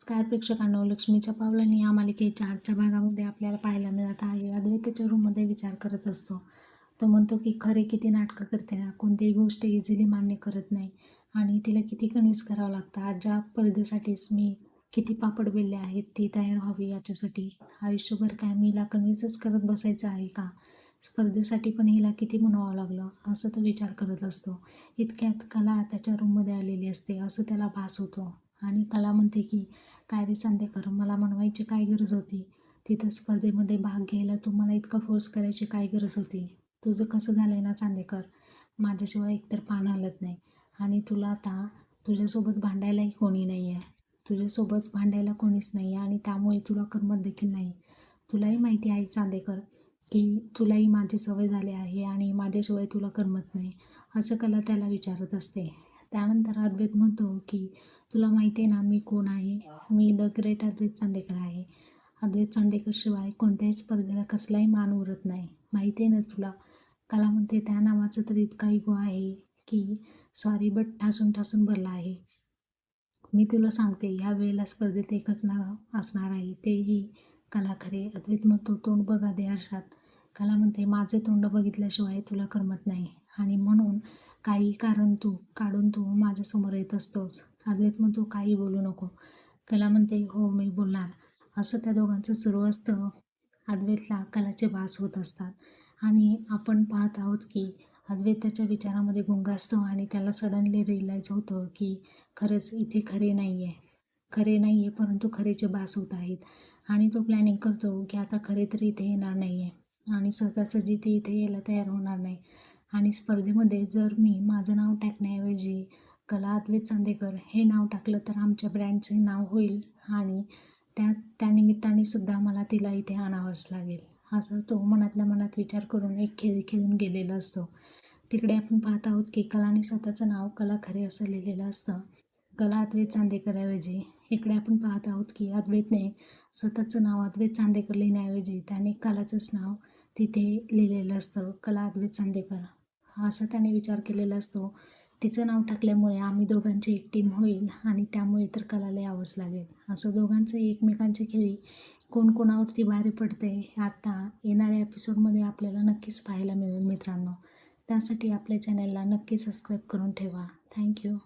Scar प्रेक्षकांनो लक्ष्मीच्या पावलांनी या मालिकेच्या आजच्या भागामध्ये आपल्याला पाहायला मिळत आहे. अद्वैताच्या रूममध्ये विचार करत असतो. तो म्हणतो की खरे किती नाटकं करते ना कोणतीही गोष्ट इझिली मान्य करत नाही. आणि तिला किती कन्व्हिन्स करावं लागतं. आज ज्या स्पर्धेसाठीच मी किती पापड बेलले आहेत ती तयार व्हावी याच्यासाठी. आयुष्यभर काय मी हिला कन्व्हिन्सच करत बसायचं आहे का? स्पर्धेसाठी पण हिला किती म्हणावं लागलं? असं तो विचार करत असतो. इतक्यात कला त्याच्या रूममध्ये आलेली असते असं त्याला भास होतो. आणि कला म्हणते की काय रे चांदेकर मला म्हणवायची काय गरज होती? तिथं स्पर्धेमध्ये भाग घ्यायला तू मला इतका फोर्स करायची काय गरज होती? तुझं कसं झालं आहे ना चांदेकर माझ्याशिवाय एकतर पान हलत नाही. आणि तुला आता तुझ्यासोबत भांडायलाही कोणी नाही आहे तुझ्यासोबत भांडायला कोणीच नाही आहे आणि त्यामुळे तुला करमत देखील नाही. तुलाही माहिती आहे चांदेकर की तुलाही माझी सवय झाली आहे आणि माझ्याशिवाय तुला करमत नाही. असं कला त्याला विचारत असते. त्यानंतर अद्वैत म्हणतो की तुला माहिती आहे ना मी कोण आहे? मी द ग्रेट अद्वैत चांदेकर आहे. अद्वैत चांदेकर शिवाय कोणत्याही स्पर्धेला कसलाही मान उरत नाही. माहिती आहे ना तुला? कला म्हणते त्या नावाचं तर इतका इगो आहे की सॉरी बट ठासून ठासून भरला आहे. मी तुला सांगते ह्या वेळेला स्पर्धेत एकच नाव असणार आहे तेही कला खरे. अद्वैत म्हणतो तोंड बघा दे हर्षात. कला म्हणते माझे तोंड बघितल्याशिवाय तुला करमत नाही. आणि म्हणून काही कारण तू काढून तू माझ्यासमोर येत असतोच अद्वैत म्हणतो काही बोलू नको. कला म्हणते हो मी बोलणार. असं त्या दोघांचं सुरू असतं. अद्वैतला कलाचे भास होत असतात. आणि आपण पाहत आहोत की अद्वैत त्याच्या विचारामध्ये गुंग असतो आणि त्याला सडनली रिअलाईज होतं की खरंच इथे खरे नाही आहे खरे नाही आहे परंतु खरेचे भास होत आहेत. आणि तो प्लॅनिंग करतो की आता खरे तर इथे येणार नाही आहे आणि सहजासहजी ते इथे यायला तयार होणार नाही. आणि स्पर्धेमध्ये जर मी माझं नाव टाकण्याऐवजी कला अद्वैत चांदेकर हे नाव टाकलं तर आमच्या ब्रँडचे नाव होईल आणि त्या त्यानिमित्ताने सुद्धा मला तिला इथे आणावंच लागेल. असं तो मनातल्या मनात विचार करून एक खेळ खेळून गेलेला असतो. तिकडे आपण पाहत आहोत की कलाने स्वतःचं नाव कला खरे असं लिहिलेलं असतं. कला अद्वैत चांदेकरऐवजी. इकडे आपण पाहत आहोत की अद्वैतने स्वतःचं नाव अद्वैत चांदेकर लिहिण्याऐवजी त्याने कलाचंच नाव तिथे लिहिलेलं असतं कला अद्वैत चांदेकर. असा त्याने विचार केलेला असतो. तिचं नाव टाकल्यामुळे आम्ही दोघांची एक टीम होईल आणि त्यामुळे तर कलाला यावंच लागेल. असं दोघांचं एकमेकांची खेळी कोण कोणावरती भारी पडते हे येणाऱ्या एपिसोडमध्ये आपल्याला नक्कीच पाहायला मिळेल मित्रांनो. त्यासाठी आपल्या चॅनलला नक्की सबस्क्राईब करून ठेवा. थँक्यू